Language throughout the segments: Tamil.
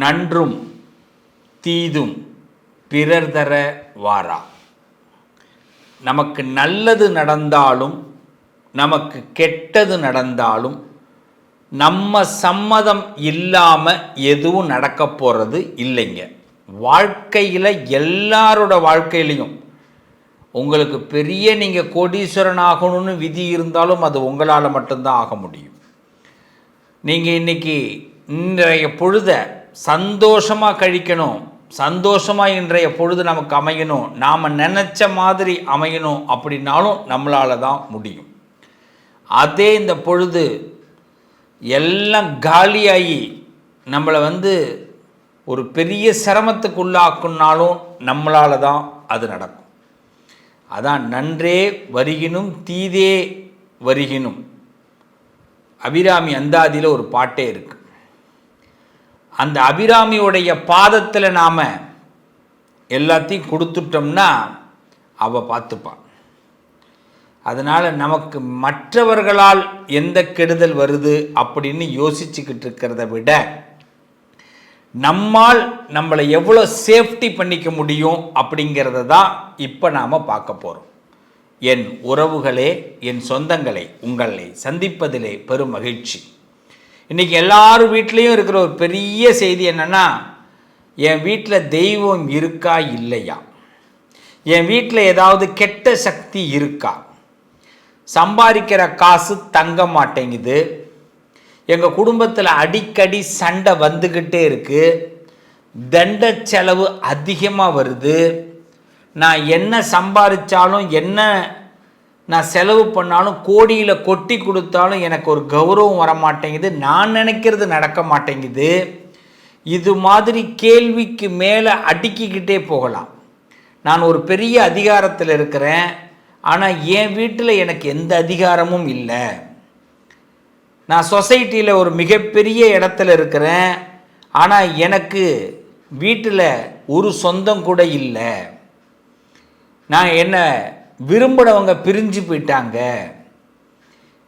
நன்றும் தீதும் பிறர் தர வாரா. நமக்கு நல்லது நடந்தாலும் நமக்கு கெட்டது நடந்தாலும் நம்ம சம்மதம் இல்லாமல் எதுவும் நடக்க போகிறது இல்லைங்க. வாழ்க்கையில் எல்லாரோட வாழ்க்கையிலையும் உங்களுக்கு பெரிய நீங்கள் கோடீஸ்வரன் ஆகணும்னு விதி இருந்தாலும் அது உங்களால் மட்டும்தான் ஆக முடியும். நீங்கள் இன்னைக்கு இன்றைய பொழுதை சந்தோஷமாக கழிக்கணும். சந்தோஷமாக இன்றைய பொழுது நமக்கு அமையணும். நாம் நினச்ச மாதிரி அமையணும் அப்படின்னாலும் நம்மளால் தான் முடியும். அதே இந்த பொழுது எல்லாம் காலியாகி நம்மளை வந்து ஒரு பெரிய சிரமத்துக்குள்ளாக்குனாலும் நம்மளால தான் அது நடக்கும். அதான் நன்றே வருகினும் தீதே வருகினும். அபிராமி அந்தாதியில் ஒரு பாட்டே இருக்குது அந்த அபிராமியுடைய பாதத்தில் நாம் எல்லாத்தையும் கொடுத்துட்டோம்னா அவள் பார்த்துப்பான். அதனால் நமக்கு மற்றவர்களால் எந்த கெடுதல் வருது அப்படின்னு யோசிச்சுக்கிட்டு இருக்கிறத விட நம்மால் நம்மளை எவ்வளோ சேஃப்டி பண்ணிக்க முடியும் அப்படிங்கிறத தான் இப்போ நாம் பார்க்க போகிறோம் என் உறவுகளே என் சொந்தங்களை உங்களை சந்திப்பதிலே பெரும் மகிழ்ச்சி. இன்றைக்கி எல்லாரும் வீட்லேயும் இருக்கிற ஒரு பெரிய செய்தி என்னென்னா என் வீட்டில் தெய்வம் இருக்கா இல்லையா? என் வீட்டில் ஏதாவது கெட்ட சக்தி இருக்கா? சம்பாதிக்கிற காசு தங்க மாட்டேங்குது. எங்கள் குடும்பத்தில் அடிக்கடி சண்டை வந்துக்கிட்டே இருக்குது தண்ட செலவு அதிகமாக வருது. நான் என்ன சம்பாதிச்சாலும் என்ன நான் செலவு பண்ணாலும் கோடியில் கொட்டி கொடுத்தாலும் எனக்கு ஒரு கௌரவம் வர மாட்டேங்குது நான் நினைக்கிறது நடக்க மாட்டேங்குது. இது மாதிரி கேள்விக்கு மேலே அடுக்கிக்கிட்டே போகலாம். நான் ஒரு பெரிய அதிகாரத்தில் இருக்கிறேன். ஆனால் என் வீட்டில் எனக்கு எந்த அதிகாரமும் இல்லை. நான் சொசைட்டியில் ஒரு மிகப்பெரிய இடத்துல இருக்கிறேன். ஆனால் எனக்கு வீட்டில் ஒரு சொந்தம் கூட இல்லை. நான் என்ன விரும்பினவங்க பிரிஞ்சு போயிட்டாங்க.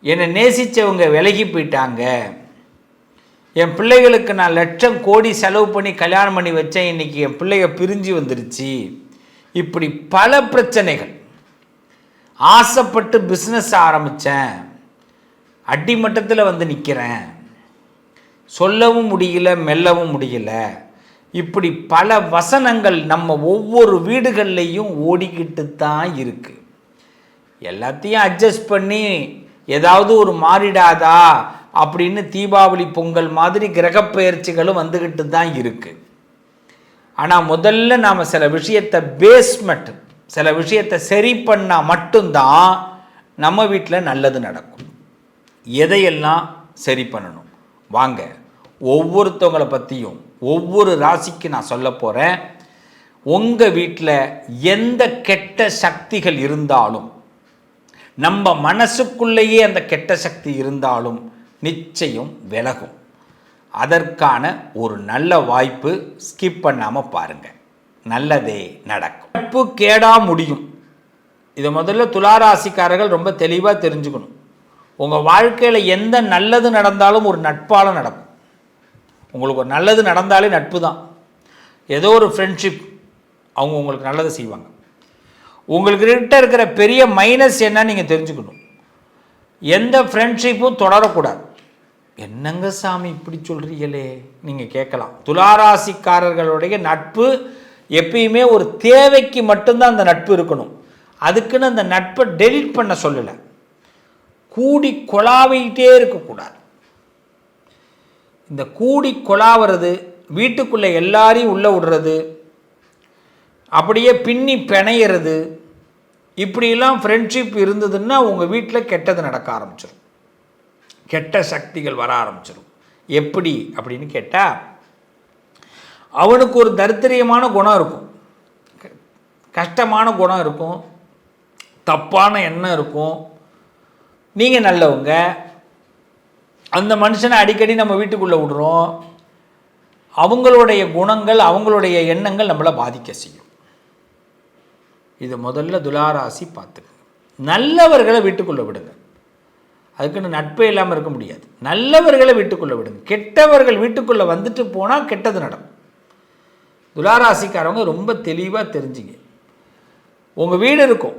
என்னை நேசித்தவங்க விலகி போயிட்டாங்க. என் பிள்ளைகளுக்கு நான் லட்சம் கோடி செலவு பண்ணி கல்யாணம் பண்ணி வச்சேன். இன்றைக்கி என் பிள்ளைங்க பிரிஞ்சு வந்துருச்சு. இப்படி பல பிரச்சனைகள். ஆசைப்பட்டு பிஸ்னஸ் ஆரம்பித்தேன் அடிமட்டத்தில் வந்து நிற்கிறேன் சொல்லவும் முடியல மெல்லவும் முடியல. இப்படி பல வசனங்கள் நம்ம ஒவ்வொரு வீடுகள்லையும் ஓடிக்கிட்டு தான் இருக்குது எல்லாத்தையும் அட்ஜஸ்ட் பண்ணி ஏதாவது ஒரு மாறிடாதா அப்படின்னு தீபாவளி பொங்கல் மாதிரி கிரகப்பெயர்ச்சிகளும் வந்துக்கிட்டு தான் இருக்குது ஆனால் முதல்ல நாம் சில விஷயத்தை பேஸ்மெண்ட் சில விஷயத்தை சரி பண்ணால் மட்டும்தான் நம்ம வீட்டில் நல்லது நடக்கும். எதையெல்லாம் சரி பண்ணணும்? வாங்க ஒவ்வொருத்தவங்களை பற்றியும் ஒவ்வொரு ராசிக்கு நான் சொல்ல போகிறேன் உங்கள் வீட்டில் எந்த கெட்ட சக்திகள் இருந்தாலும் நம்ம மனசுக்குள்ளேயே அந்த கெட்ட சக்தி இருந்தாலும் நிச்சயம் விலகும். அதற்கான ஒரு நல்ல வாய்ப்பு ஸ்கிப் பண்ணாமல் பாருங்கள் நல்லதே நடக்கும். நட்பு கேடா முடியும். இதை முதல்ல துளாராசிக்காரர்கள் ரொம்ப தெளிவாக தெரிஞ்சுக்கணும். உங்கள் வாழ்க்கையில் எந்த நல்லது நடந்தாலும் ஒரு நட்பால் நடக்கும். உங்களுக்கு ஒரு நல்லது நடந்தாலே நட்பு தான். ஏதோ ஒரு ஃப்ரெண்ட்ஷிப் அவங்க உங்களுக்கு நல்லது செய்வாங்க. உங்கள்கிட்ட இருக்கிற பெரிய மைனஸ் என்னன்னு நீங்கள் தெரிஞ்சுக்கணும். எந்த ஃப்ரெண்ட்ஷிப்பும் தொடரக்கூடாது. என்னங்க சாமி இப்படி சொல்கிறீங்களே நீங்கள் கேட்கலாம். துளாராசிக்காரர்களுடைய நட்பு எப்பயுமே ஒரு தேவைக்கு மட்டும்தான் அந்த நட்பு இருக்கணும். அதுக்குன்னு அந்த நட்பை டெலிட் பண்ண சொல்லலை. கூடி கொலாவிட்டே இருக்கக்கூடாது. இந்த கூடி கொலாவது வீட்டுக்குள்ளே எல்லாரையும் உள்ளே விடுறது அப்படியே பின்னி பிணையிறது இப்படியெல்லாம் ஃப்ரெண்ட்ஷிப் இருந்ததுன்னா உங்கள் வீட்டில் கெட்டது நடக்க ஆரம்பிச்சிடும் கெட்ட சக்திகள் வர ஆரம்பிச்சிடும் எப்படி அப்படின்னு கேட்டால் அவனுக்கு ஒரு தரித்திரியமான குணம் இருக்கும். கஷ்டமான குணம் இருக்கும். தப்பான எண்ணம் இருக்கும். நீங்கள் நல்லவங்க. அந்த மனுஷனை அடிக்கடி நம்ம வீட்டுக்குள்ளே விடுறோம். அவங்களுடைய குணங்கள் அவங்களுடைய எண்ணங்கள் நம்மளை பாதிக்க செய்யும். இது முதல்ல துலாராசி பார்த்துக்க நல்லவர்களை வீட்டுக்குள்ளே விடுங்க. அதுக்குன்னு நட்பே இல்லாமல் இருக்க முடியாது. நல்லவர்களை வீட்டுக்குள்ளே விடுங்க. கெட்டவர்கள் வீட்டுக்குள்ளே வந்துட்டு போனால் கெட்டது நடக்கும். துலாராசிக்காரவங்க ரொம்ப தெளிவாக தெரிஞ்சுங்க. உங்கள் வீடு இருக்கும்.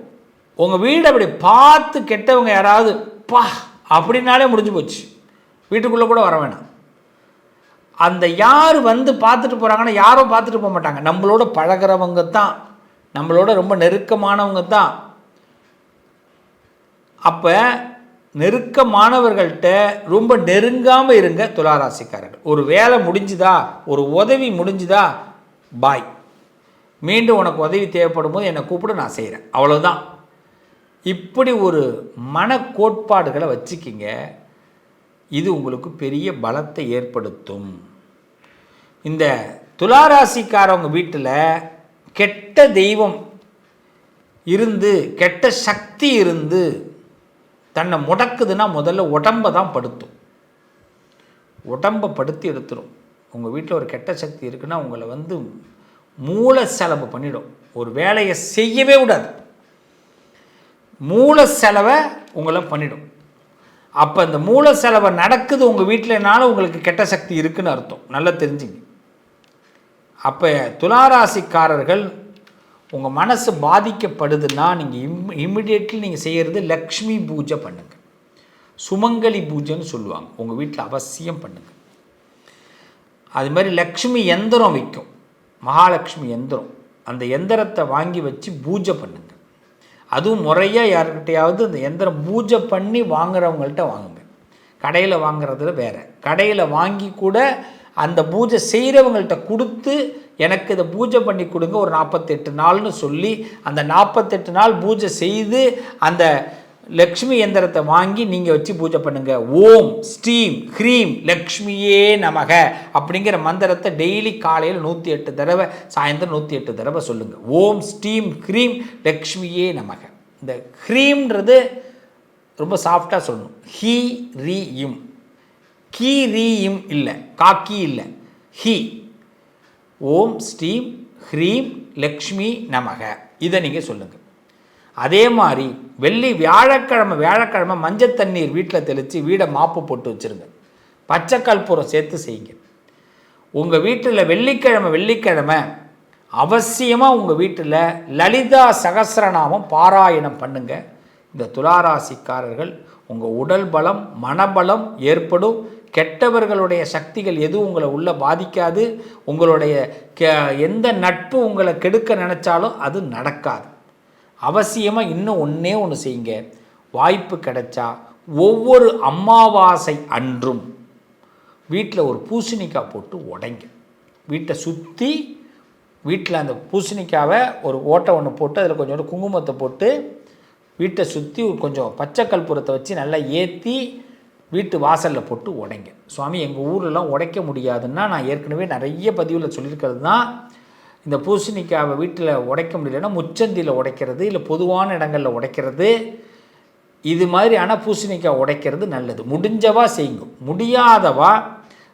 உங்கள் வீடு அப்படி பார்த்து கெட்டவங்க யாராவது பா! அப்படின்னாலே முடிஞ்சு போச்சு. வீட்டுக்குள்ளே கூட வர வேணாம். அந்த யார் வந்து பார்த்துட்டு போகிறாங்கன்னா யாரும் பார்த்துட்டு போக மாட்டாங்க. நம்மளோட பழகிறவங்க தான். நம்மளோட ரொம்ப நெருக்கமானவங்க தான். அப்போ நெருக்கமானவர்கள்ட்ட ரொம்ப நெருங்காமல் இருங்க துளாராசிக்காரர்கள். ஒரு வேலை முடிஞ்சுதா? ஒரு உதவி முடிஞ்சுதா? பாய். மீண்டும் உனக்கு உதவி தேவைப்படும் போது என்னை கூப்பிட நான் செய்கிறேன் அவ்வளோதான் இப்படி ஒரு மன கோட்பாடுகளை வச்சுக்கிங்க. இது உங்களுக்கு பெரிய பலத்தை ஏற்படுத்தும். இந்த துளாராசிக்காரவங்க வீட்டில் கெட்ட தெய்வம் இருந்து கெட்ட சக்தி இருந்து தன்னை முடக்குதுன்னா முதல்ல உடம்பை தான் படுத்தும். உடம்பை படுத்தி எடுத்துடும் உங்கள் வீட்டில் ஒரு கெட்ட சக்தி இருக்குன்னா உங்களை வந்து மூல செலவு பண்ணிடும். ஒரு வேலையை செய்யவே விடாது மூல செலவை உங்களை பண்ணிடும். அப்போ இந்த மூல செலவை நடக்குது உங்கள் வீட்டிலனால உங்களுக்கு கெட்ட சக்தி இருக்குன்னு அர்த்தம். நல்லா தெரிஞ்சுங்க. அப்போ துளாராசிக்காரர்கள் உங்கள் மனசு பாதிக்கப்படுதுன்னா நீங்கள் இம் இம்மிடியட்லி நீங்கள் செய்கிறது லக்ஷ்மி பூஜை பண்ணுங்கள் சுமங்கலி பூஜைன்னு சொல்லுவாங்க. உங்கள் வீட்டில் அவசியம் பண்ணுங்கள் அது மாதிரி லக்ஷ்மி எந்திரம் விற்கும் மகாலட்சுமி எந்திரம். அந்த எந்திரத்தை வாங்கி வச்சு பூஜை பண்ணுங்கள் அதுவும் முறையாக யாருக்கிட்டையாவது அந்த எந்திரம் பூஜை பண்ணி வாங்குறவங்கள்ட்ட வாங்குங்க. கடையில் வாங்குறதுல வேறு. கடையில் வாங்கி கூட அந்த பூஜை செய்கிறவங்கள்ட்ட கொடுத்து எனக்கு இதை பூஜை பண்ணி கொடுங்க ஒரு நாற்பத்தெட்டு நாள்னு சொல்லி அந்த நாற்பத்தெட்டு நாள் பூஜை செய்து அந்த லக்ஷ்மி எந்திரத்தை வாங்கி நீங்கள் வச்சு பூஜை பண்ணுங்க. ஓம் ஸ்டீம் ஹ்ரீம் லக்ஷ்மியே நமக அப்படிங்கிற மந்திரத்தை டெய்லி காலையில் நூற்றி எட்டு தடவை சாயந்தரம் நூற்றி எட்டு தடவை சொல்லுங்கள் ஓம் ஸ்டீம் ஹ்ரீம் லக்ஷ்மியே நமக. இந்த ஹ்ரீம்ன்றது ரொம்ப சாஃப்டாக சொல்லணும். ஹீ ரீ இம் கீ ரீ இம் இல்லை. காக்கி இல்லை. ஹி. ஓம் ஸ்டீம் ஹ்ரீம் லக்ஷ்மி நமக. இதை நீங்கள் சொல்லுங்கள் அதே மாதிரி வெள்ளி வியாழக்கிழமை வியாழக்கிழமை மஞ்சள் தண்ணீர் வீட்டில் தெளித்து வீடை மாப்பு போட்டு வச்சுருங்க. பச்சை கற்பூரம் சேர்த்து செய்யுங்க. உங்கள் வீட்டில் வெள்ளிக்கிழமை வெள்ளிக்கிழமை அவசியமாக உங்கள் வீட்டில் லலிதா சகசிரநாமம் பாராயணம் பண்ணுங்க. இந்த துளாராசிக்காரர்கள் உங்கள் உடல் பலம் மனபலம் ஏற்படும். கெட்டவர்களுடைய சக்திகள் எதுவும் உங்களை உள்ளே பாதிக்காது. உங்களுடைய எந்த நட்பு உங்களை கெடுக்க நினச்சாலும் அது நடக்காது. அவசியமாக இன்னும் ஒன்றே ஒன்று செய்யுங்க. வாய்ப்பு கிடைச்சா ஒவ்வொரு அமாவாசை அன்றும் வீட்டில் ஒரு பூசணிக்காய் போட்டு உடைங்க. வீட்டை சுற்றி வீட்டில் அந்த பூசணிக்காவை ஒரு ஓட்டை ஒன்று போட்டு அதில் கொஞ்சோண்டு குங்குமத்தை போட்டு வீட்டை சுற்றி கொஞ்சம் பச்சை கற்பூரத்தை வச்சு நல்லா ஏற்றி வீட்டு வாசலில் போட்டு உடைங்க. சுவாமி எங்கள் ஊர்லலாம் உடைக்க முடியாதுன்னா நான் ஏற்கனவே நிறைய பதிவில் சொல்லியிருக்கிறது தான் இந்த பூசணிக்காவை வீட்டில் உடைக்க முடியலன்னா முச்சந்தியில் உடைக்கிறது இல்லை பொதுவான இடங்களில் உடைக்கிறது. இது மாதிரி ஆனால் பூசணிக்காய் உடைக்கிறது நல்லது. முடிஞ்சவா செய்யுங்க. முடியாதவா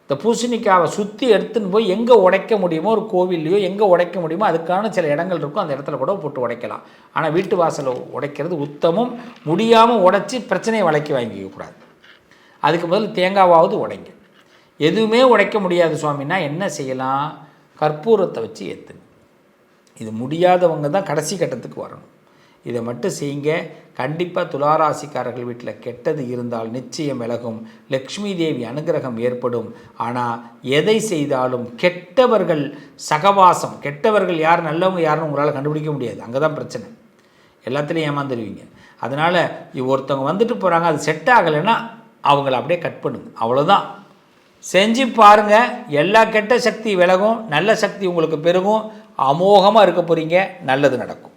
இந்த பூசணிக்காவை சுற்றி எடுத்துன்னு போய் எங்கே உடைக்க முடியுமோ ஒரு கோவில்லையோ எங்கே உடைக்க முடியுமோ அதுக்கான சில இடங்கள் இருக்கும். அந்த இடத்துல கூட போட்டு உடைக்கலாம். ஆனால் வீட்டு வாசலை உடைக்கிறது உத்தமம். முடியாமல் உடைச்சி பிரச்சனையை வளைக்கி வாங்கிக்கக்கூடாது அதுக்கு முதல்ல தேங்காவாவது உடைங்க. எதுவுமே உடைக்க முடியாது சுவாமின்னா என்ன செய்யலாம்? கற்பூரத்தை வச்சு ஏற்றுங்க இது முடியாதவங்க தான் கடைசி கட்டத்துக்கு வரணும். இதை மட்டும் செய்யுங்க. கண்டிப்பாக துளாராசிக்காரர்கள் வீட்டில் கெட்டது இருந்தால் நிச்சயம் விலகும். லக்ஷ்மி தேவி அனுகிரகம் ஏற்படும். ஆனால் எதை செய்தாலும் கெட்டவர்கள் சகவாசம். கெட்டவர்கள் யார் நல்லவங்க யாருன்னு உங்களால் கண்டுபிடிக்க முடியாது. அங்கே தான் பிரச்சனை. எல்லாத்துலேயும் ஏமாந்துருவீங்க. அதனால் ஒருத்தவங்க வந்துட்டு போகிறாங்க அது செட் ஆகலைன்னா அவங்கள அப்படியே கட் பண்ணுங்க. அவ்வளோதான் செஞ்சு பாருங்கள் எல்லா கெட்ட சக்தி விலகும். நல்ல சக்தி உங்களுக்கு பெருகும். அமோகமாக இருக்க போகிறீங்க நல்லது நடக்கும்.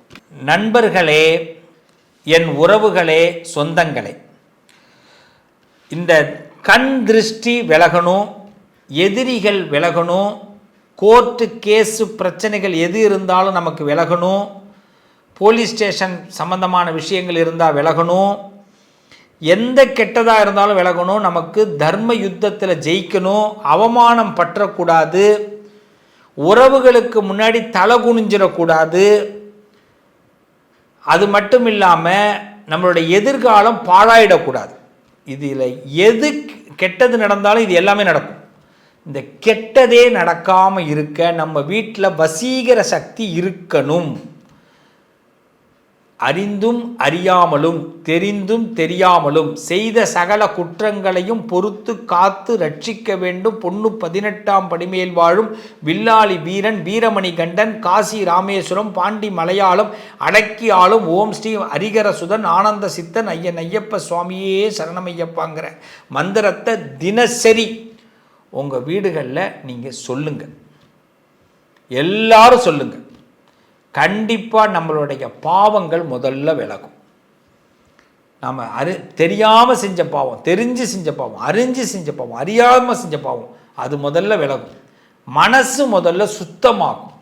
நண்பர்களே என் உறவுகளே சொந்தங்களே இந்த கண் திருஷ்டி விலகணும் எதிரிகள் விலகணும் கோர்ட்டு கேஸு பிரச்சனைகள் எது இருந்தாலும் நமக்கு விலகணும் போலீஸ் ஸ்டேஷன் சம்பந்தமான விஷயங்கள் இருந்தால் விலகணும் எந்த கெட்டதாக இருந்தாலும் விலகணும் நமக்கு தர்ம யுத்தத்தில் ஜெயிக்கணும் அவமானம் பற்றக்கூடாது உறவுகளுக்கு முன்னாடி தலை குனிஞ்சிடக்கூடாது. அது மட்டும் இல்லாமல் நம்மளுடைய எதிர்காலம் பாழாயிடக்கூடாது. இதில் எது கெட்டது நடந்தாலும் இது எல்லாமே நடக்கும். இந்த கெட்டதே நடக்காமல் இருக்க நம்ம வீட்டில் வசீகர சக்தி இருக்கணும். அறிந்தும் அறியாமலும் தெரிந்தும் தெரியாமலும் செய்த சகல குற்றங்களையும் பொறுத்து காத்து ரட்சிக்க வேண்டும். பொண்ணு பதினெட்டாம் படிமேல் வாழும் வில்லாளி வீரன் வீரமணி கண்டன் காசி ராமேஸ்வரம் பாண்டி மலையாளம் அடக்கி ஆளும் ஓம் ஸ்ரீ ஹரிகரசுதன் ஆனந்த சித்தன் ஐயன் ஐயப்ப சுவாமியே சரணமையப்பாங்கிற மந்திரத்தை தினசரி உங்கள் வீடுகளில் நீங்கள் சொல்லுங்கள் எல்லாரும் சொல்லுங்கள் கண்டிப்பாக நம்மளுடைய பாவங்கள் முதல்ல விலகும். நம்ம அறி தெரியாமல் செஞ்ச பாவம் தெரிஞ்சு செஞ்ச பாவம் அறிஞ்சு செஞ்ச பாவம் அறியாமல் செஞ்ச பாவம் அது முதல்ல விலகும். மனசு முதல்ல சுத்தமாகும்.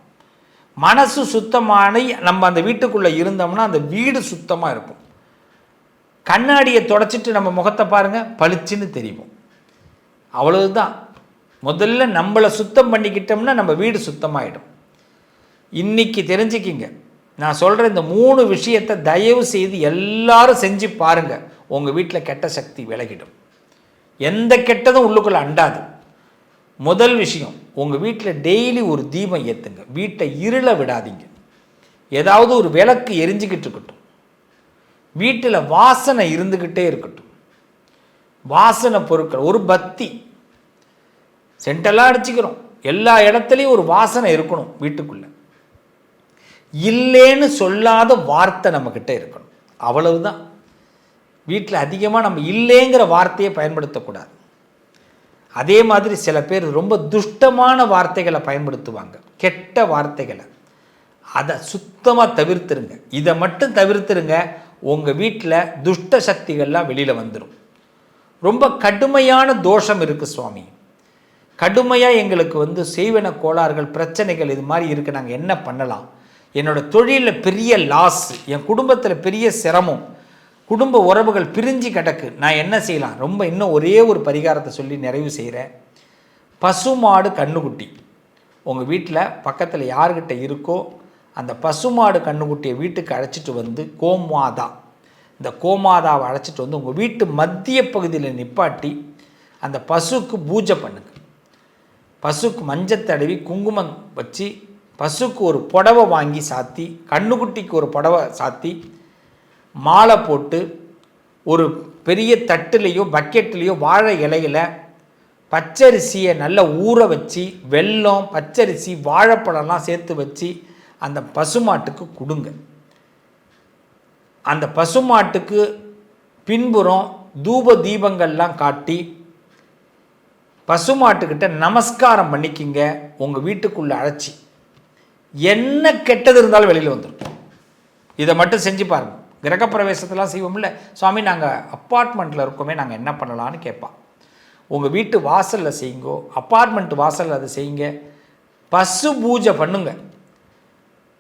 மனசு சுத்தமான நம்ம அந்த வீட்டுக்குள்ளே இருந்தோம்னா அந்த வீடு சுத்தமாக இருக்கும். கண்ணாடியை தொடச்சிட்டு நம்ம முகத்தை பாருங்கள் பளிச்சுன்னு தெரியும். அவ்வளவுதான். முதல்ல நம்மளை சுத்தம் பண்ணிக்கிட்டோம்னா நம்ம வீடு சுத்தமாயிடும். இன்னைக்கு தெரிஞ்சுக்கிங்க. நான் சொல்கிற இந்த மூணு விஷயத்தை தயவு செய்து எல்லாரும் செஞ்சு பாருங்கள் உங்கள் வீட்டில் கெட்ட சக்தி விலகிடும். எந்த கெட்டதும் உள்ளுக்குள்ளே அண்டாது. முதல் விஷயம் உங்கள் வீட்டில் டெய்லி ஒரு தீபம் ஏற்றுங்க வீட்டை இருள விடாதீங்க. ஏதாவது ஒரு விளக்கு எரிஞ்சுக்கிட்டு இருக்கட்டும். வீட்டில் வாசனை இருந்துக்கிட்டே இருக்கட்டும். வாசனை பொருட்கள் ஒரு பத்தி. சென்டெல்லாம் அடிச்சுக்கிறோம். எல்லா இடத்துலையும் ஒரு வாசனை இருக்கணும் வீட்டுக்குள்ளே. இல்லைன்னு சொல்லாத வார்த்தை நம்மக்கிட்ட இருக்கணும். அவ்வளவுதான். வீட்டில் அதிகமாக நம்ம இல்லைங்கிற வார்த்தையை பயன்படுத்தக்கூடாது. அதே மாதிரி சில பேர் ரொம்ப துஷ்டமான வார்த்தைகளை பயன்படுத்துவாங்க. கெட்ட வார்த்தைகளை. அதை சுத்தமாக தவிர்த்துருங்க. இதை மட்டும் தவிர்த்துருங்க உங்கள் வீட்டில் துஷ்ட சக்திகள்லாம் வெளியில் வந்துடும் ரொம்ப கடுமையான தோஷம் இருக்குது சுவாமி. கடுமையாக எங்களுக்கு வந்து செய்வன கோளாறுகள் பிரச்சனைகள் இது மாதிரி இருக்குது நாங்கள் என்ன பண்ணலாம்? என்னோடய தொழிலில் பெரிய லாஸ் என் குடும்பத்தில் பெரிய சிரமம் குடும்ப உறவுகள் பிரிஞ்சு கிடக்கு. நான் என்ன செய்யலாம்? ரொம்ப இன்னும் ஒரே ஒரு பரிகாரத்தை சொல்லி நிறைவு செய்கிறேன் பசுமாடு கண்ணுக்குட்டி. உங்கள் வீட்டில் பக்கத்தில் யார்கிட்ட இருக்கோ அந்த பசுமாடு கண்ணுக்குட்டியை வீட்டுக்கு அழைச்சிட்டு வந்து கோமாதா. இந்த கோமாதாவை அழைச்சிட்டு வந்து உங்கள் வீட்டு மத்திய பகுதியில் நிப்பாட்டி அந்த பசுக்கு பூஜை பண்ணுங்க. பசுக்கு மஞ்சள் தடவி குங்குமம் வச்சு பசுக்கு ஒரு புடவை வாங்கி சாத்தி கண்ணுக்குட்டிக்கு ஒரு புடவை சாத்தி மாலை போட்டு ஒரு பெரிய தட்டுலேயோ பக்கெட்லேயோ வாழை இலையில் பச்சரிசியை நல்லா ஊற வச்சு வெல்லம் பச்சரிசி வாழைப்பழம்லாம் சேர்த்து வச்சு அந்த பசுமாட்டுக்கு கொடுங்க. அந்த பசுமாட்டுக்கு பின்புறம் தூப தீபங்கள்லாம் காட்டி பசுமாட்டுக்கிட்ட நமஸ்காரம் பண்ணிக்கிங்க உங்கள் வீட்டுக்குள்ளே அழைச்சி. என்ன கெட்டது இருந்தாலும் வெளியில் வந்துடும் இதை மட்டும் செஞ்சு பாருங்கள் கிரகப்பிரவேசத்தெல்லாம் செய்வோம்ல. சுவாமி நாங்கள் அப்பார்ட்மெண்ட்டில் இருக்கோமே நாங்கள் என்ன பண்ணலான்னு கேட்பான். உங்கள் வீட்டு வாசலில் செய்யுங்கோ அப்பார்ட்மெண்ட் வாசலில் அதை செய்யுங்க. பசு பூஜை பண்ணுங்க.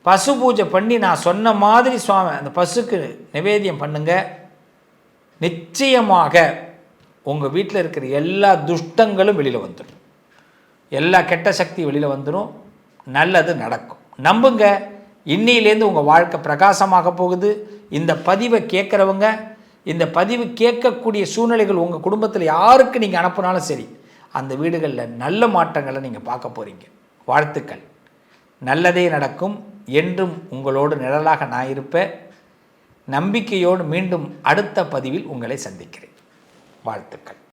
பசு பூஜை பண்ணி நான் சொன்ன மாதிரி சுவாமி அந்த பசுக்கு நிவேதியம் பண்ணுங்க. நிச்சயமாக உங்கள் வீட்டில் இருக்கிற எல்லா துஷ்டங்களும் வெளியில் வந்துடும் எல்லா கெட்ட சக்தி வெளியில் வந்துடும் நல்லது நடக்கும். நம்புங்க. இன்னிலேருந்து உங்கள் வாழ்க்கை பிரகாசமாக போகுது. இந்த பதிவை கேட்குறவங்க இந்த பதிவு கேட்கக்கூடிய சூழ்நிலைகள் உங்கள் குடும்பத்தில் யாருக்கு நீங்கள் அனுப்புனாலும் சரி அந்த வீடுகளில் நல்ல மாற்றங்களை நீங்கள் பார்க்க போகிறீங்க வாழ்த்துக்கள். நல்லதே நடக்கும். என்றும் உங்களோடு நிழலாக நான் இருப்பேன். நம்பிக்கையோடு மீண்டும் அடுத்த பதிவில் உங்களை சந்திக்கிறேன். வாழ்த்துக்கள்.